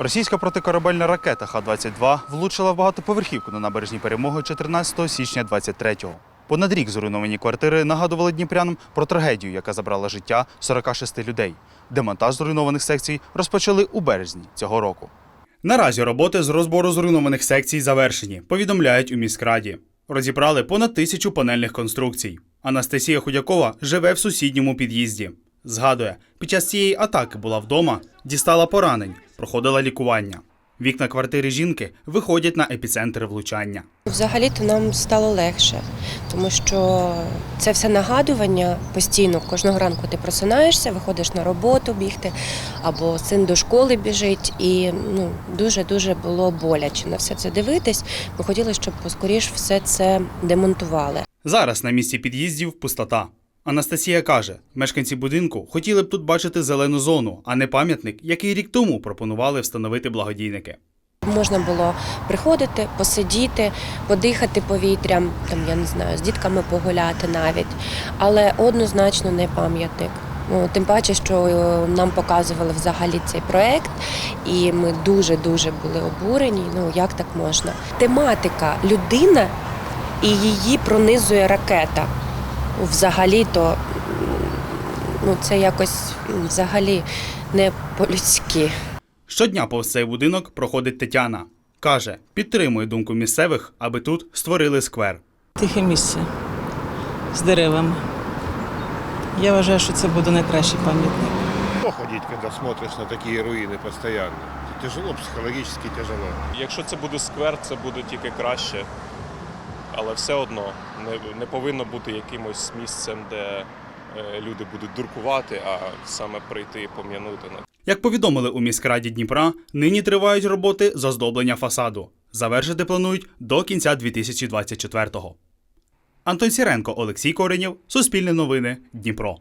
Російська протикорабельна ракета Х-22 влучила в багатоповерхівку на набережній перемоги 14 січня 23-го. Понад рік зруйновані квартири нагадували дніпрянам про трагедію, яка забрала життя 46 людей. Демонтаж зруйнованих секцій розпочали у березні цього року. Наразі роботи з розбору зруйнованих секцій завершені, повідомляють у міськраді. Розібрали понад тисячу панельних конструкцій. Анастасія Худякова живе в сусідньому під'їзді. Згадує, під час цієї атаки була вдома, дістала поранень, проходила лікування. Вікна квартири жінки виходять на епіцентр влучання. Взагалі-то нам стало легше, тому що це все нагадування постійно. Кожного ранку ти просинаєшся, виходиш на роботу бігти, або син до школи біжить, і ну дуже дуже було боляче на все це дивитись. Ми хотіли, щоб поскоріш все це демонтували. Зараз на місці під'їздів пустота. Анастасія каже, мешканці будинку хотіли б тут бачити зелену зону, а не пам'ятник, який рік тому пропонували встановити благодійники. Можна було приходити, посидіти, подихати повітрям, там я не знаю, з дітками погуляти навіть, але однозначно не пам'ятник. Ну, тим паче, що е, нам показували взагалі цей проект, і ми дуже дуже були обурені. Ну як так можна? Тематика людина і її пронизує ракета. Взагалі-то ну, це якось взагалі не по-людськи. Щодня повз цей будинок проходить Тетяна. Каже, підтримує думку місцевих, аби тут створили сквер. Тихе місце з деревами. Я вважаю, що це буде найкращий пам'ятник. Что ходить, когда смотришь на такие руины постоянно? Тяжело, психологически тяжело. Якщо це буде сквер, це буде тільки краще. Але все одно не, не повинно бути якимось місцем, де е, люди будуть дуркувати, а саме прийти і пом'янути Як повідомили у міськраді Дніпра, нині тривають роботи з оздоблення фасаду. Завершити планують до кінця 2024-го. Антон Сіренко, Олексій Коренєв, Суспільне новини, Дніпро.